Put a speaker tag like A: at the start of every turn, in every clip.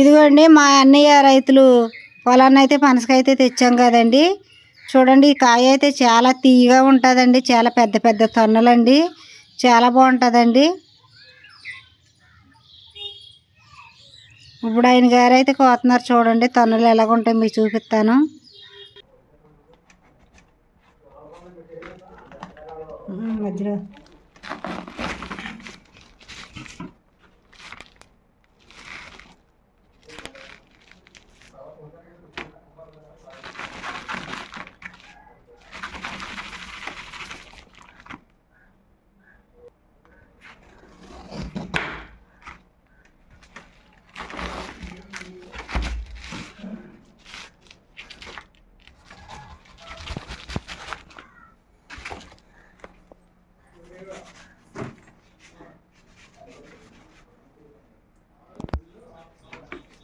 A: ఇదిగోండి మా అన్నయ్య రైతులు పొలాన్ని అయితే పనసకాయ అయితే తెచ్చాం కదండి. చూడండి ఈ కాయ అయితే చాలా తీయగా ఉంటుందండి. చాలా పెద్ద పెద్ద తొన్నలండి. చాలా బాగుంటుందండి. ఇప్పుడు ఆయన గారు అయితే కోతున్నారు చూడండి. తొన్నలు ఎలాగుంటాయి మీకు చూపిస్తాను. మధ్యలో.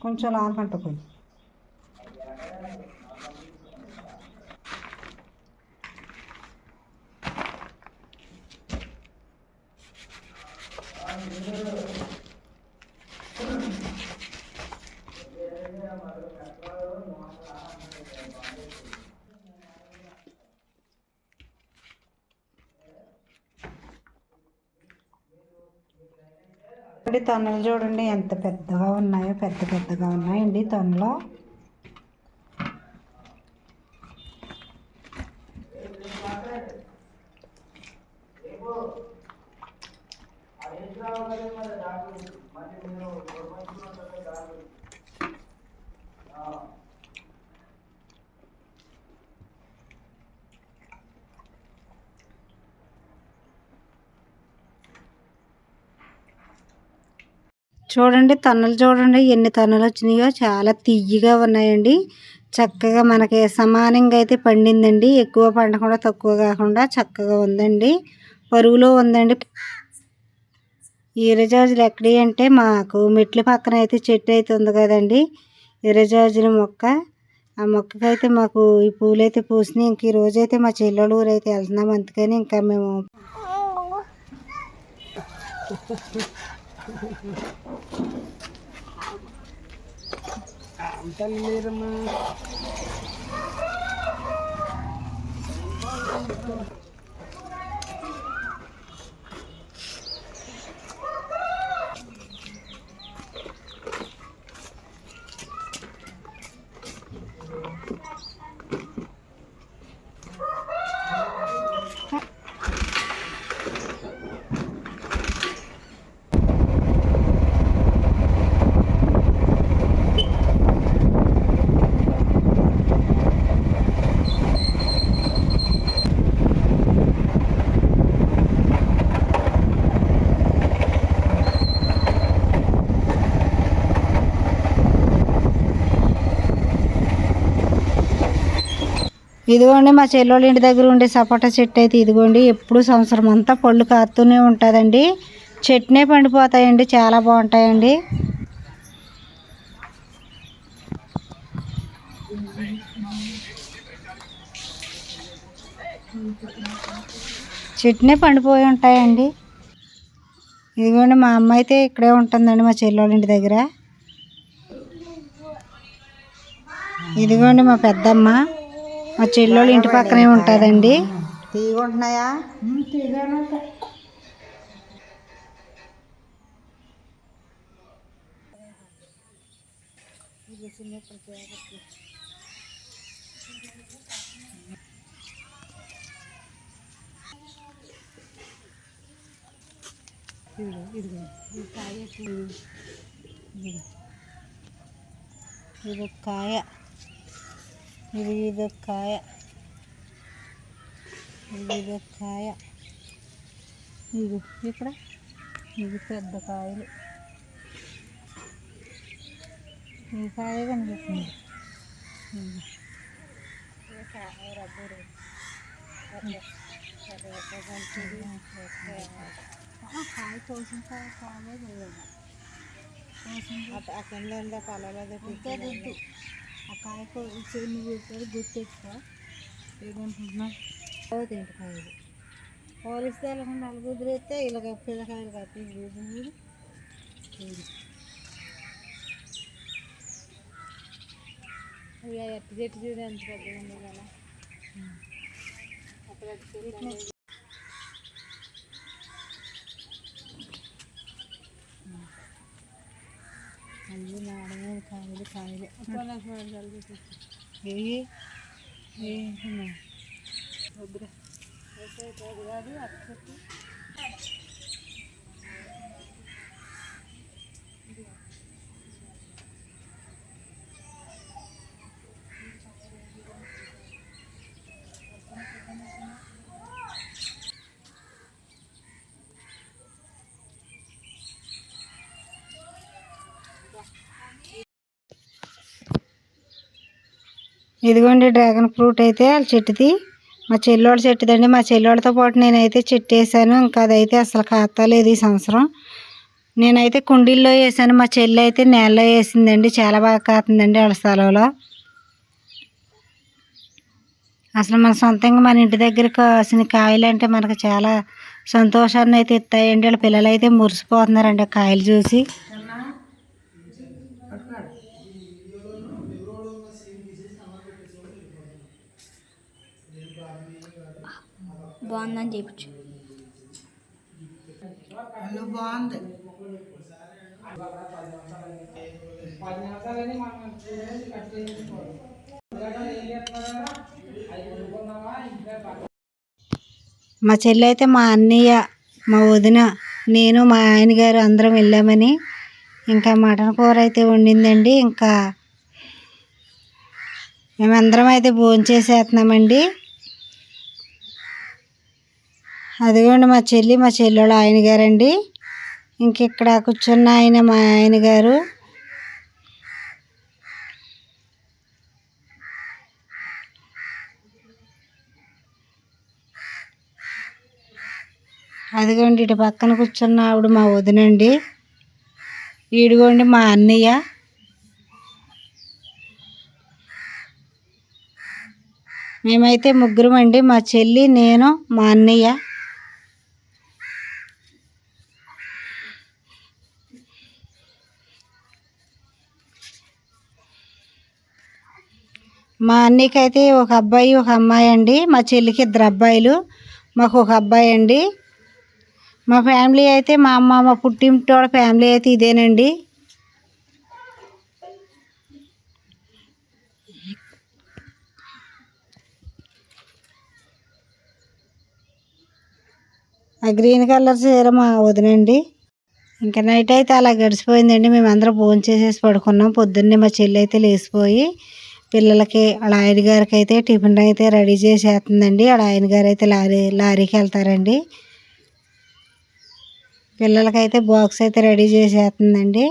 A: కొంచెం లాగంట కొంచెం చూడండి తొన్నలు చూడండి ఎంత పెద్దగా ఉన్నాయో పెద్ద పెద్దగా ఉన్నాయండి తొనలు చూడండి తొన్నలు చూడండి ఎన్ని తొన్నలు వచ్చినాయో చాలా తియ్యగా ఉన్నాయండి. చక్కగా మనకి సమానంగా అయితే పండిందండి. ఎక్కువ పండకుండా తక్కువ కాకుండా చక్కగా ఉందండి. పరుగులో ఉందండి. ఈరజాజులు ఎక్కడి అంటే మాకు మెట్ల పక్కన అయితే చెట్టు అయితే ఉంది కదండి. ఈరజాజుల మొక్క. ఆ మొక్కకైతే మాకు ఈ పూలు అయితే పూసినాయి. ఇంక ఈరోజు అయితే మా చెల్లెలు ఊరు అయితే వెళ్తున్నాం. అందుకని ఇంకా మేము Antalirma. ఇదిగోండి మా చెల్లెళ్ళ ఇంటి దగ్గర ఉండే సపోటా చెట్టు అయితే ఇదిగోండి. ఎప్పుడు సంవత్సరం అంతా పళ్ళు కాస్తూనే ఉంటుందండి. చెట్నే పండిపోతాయండి చాలా బాగుంటాయండి. చెట్నే పండిపోయి ఉంటాయండి. ఇదిగోండి మా అమ్మ అయితే ఇక్కడే ఉంటుందండి మా చెల్లెళ్ళ ఇంటి దగ్గర. ఇదిగోండి మా పెద్దమ్మ. మా చెల్లెళ్ళు ఇంటి పక్కనే ఉంటుందండి. తీగుంటున్నాయా? ఇది ఒక కాయ. ఇది ఇది ఒక కాయ ఇది ఇది ఒక కాయ ఇది ఇక్కడ ఇది పెద్ద కాయలు. ఈ కాయ కనిపిస్తుంది. కాయ కోసిన కాయ కాయలే వేయాలి. ఆ కింద ಕಾಯ್ಕೊ ಸೀಮೆ ಬಿಡ್ತಾರೆ ಗುಟ್ಟಿಟ್ಟ ಬೇಗನೆ ಹುಣ್ಣ ಅವತ್ತೆಂಟು ಕಾಯಿದೆ ಹೋಲಿಸ್ದೆ ಇಲ್ಲ ನಲ್ಗುದ್ರೈತೆ ಇಲ್ಲಗ ಪಿಲ್ಲಕಾಯಿಲ್ ಹಾಕಿ ಬೀಜ
B: ನೀರು ಎಟ್ಟು ಜೆಟ್ಟಿದೆ ಅಂತ ಬಂದಿಲ್ಲ ಅಪ್ಪ ಅಲ್ಲಿ ನಾಳೆ అక్కడ కాయలు కాయలు. కలిపి
A: ఏవి
B: వద్దురా. కాదు అటు
A: ఇదిగోండి డ్రాగన్ ఫ్రూట్ అయితే వాళ్ళ చెట్టుది. మా చెల్లోళ్ళ చెట్టుదండి. మా చెల్లోడితో పాటు నేనైతే చెట్టు వేసాను ఇంకా అదైతే అసలు కాతలేదు ఈ సంవత్సరం. నేనైతే కుండీల్లో వేసాను. మా చెల్లి అయితే నేలలో వేసిందండి. చాలా బాగా కాతుందండి వాళ్ళ స్థలంలో. అసలు మన సొంతంగా మన ఇంటి దగ్గర కాసిన కాయలు అంటే మనకు చాలా సంతోషాన్ని అయితే ఇస్తాయండి. వాళ్ళ పిల్లలు అయితే మురిసిపోతున్నారండి ఆ కాయలు చూసి.
B: బాగుందని చెప్పచ్చు.
A: బాగుంది. మా చెల్లి అయితే మా అన్నయ్య మా వదిన నేను మా ఆయన గారు అందరం వెళ్ళామని ఇంకా మటన్ కూర అయితే వండిందండి. ఇంకా మేమందరం అయితే భోజనం చేసేస్తున్నామండి అదిగోండి మా చెల్లి మా చెల్లెళ్ళు ఆయన గారండి. ఇంక ఇక్కడ కూర్చున్న ఆయన మా ఆయన గారు. అదిగోండి ఇటు పక్కన కూర్చున్న ఆవిడ మా వదినండి. ఈడుగోండి మా అన్నయ్య. మేమైతే ముగ్గురం అండి మా చెల్లి నేను మా అన్నయ్య. మా అన్నయ్యకైతే ఒక అబ్బాయి ఒక అమ్మాయి అండి. మా చెల్లికి ఇద్దరు అబ్బాయిలు. మాకు ఒక అబ్బాయి అండి. మా ఫ్యామిలీ అయితే మా అమ్మ మా పుట్టింటోళ్ళ ఫ్యామిలీ అయితే ఇదేనండి. ఆ గ్రీన్ కలర్ చీర మా వదినండి. ఇంకా నైట్ అయితే అలా గడిచిపోయిందండి. మేము అందరం భోజనం చేసేసి పడుకున్నాం. పొద్దున్నే మా చెల్లి అయితే లేచిపోయి పిల్లలకి వాళ్ళ ఆయన గారికి అయితే టిఫిన్ అయితే రెడీ చేసేస్తుందండి. వాళ్ళ ఆయన గారు అయితే లారీ లారీకి వెళ్తారండి. పిల్లలకైతే బాక్స్ అయితే రెడీ చేసేస్తుందండి.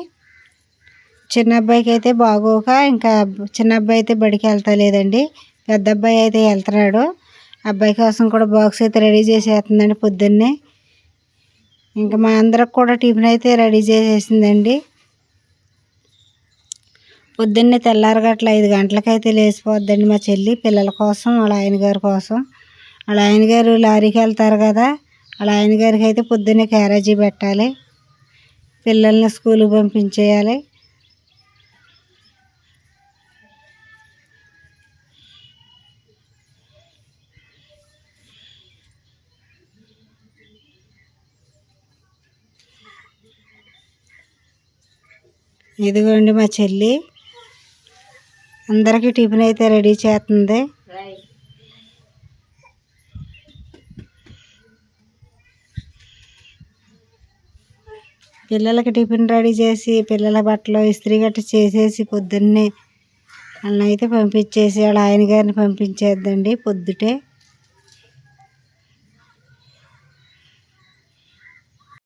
A: చిన్న అబ్బాయికి అయితే బాగోక ఇంకా చిన్న అబ్బాయి అయితే బడికి వెళ్తలేదండి. పెద్ద అబ్బాయి అయితే వెళ్తున్నాడు. అబ్బాయి కోసం కూడా బాక్స్ అయితే రెడీ చేసేస్తుందండి పొద్దున్నే. ఇంకా మా అందరికి కూడా టిఫిన్ అయితే రెడీ చేసేసిందండి. పొద్దున్నే తెల్లారగట్ల ఐదు గంటలకైతే లేచిపోద్దండి మా చెల్లి పిల్లల కోసం వాళ్ళ ఆయన గారి కోసం. వాళ్ళ ఆయన గారు లారీకి వెళ్తారు కదా వాళ్ళ ఆయన గారికి అయితే పొద్దున్నే క్యారేజీ పెట్టాలి. పిల్లల్ని స్కూల్కి పంపించేయాలి. ఇదిగోండి మా చెల్లి. అందరికీ టిఫిన్ అయితే రెడీ చేస్తుంది. పిల్లలకి టిఫిన్ రెడీ చేసి పిల్లల బట్టలు ఇస్త్రీ గట్ట చేసేసి పొద్దున్నే వాళ్ళని అయితే పంపించేసి వాళ్ళ ఆయన గారిని పంపించేద్దండి పొద్దుటే.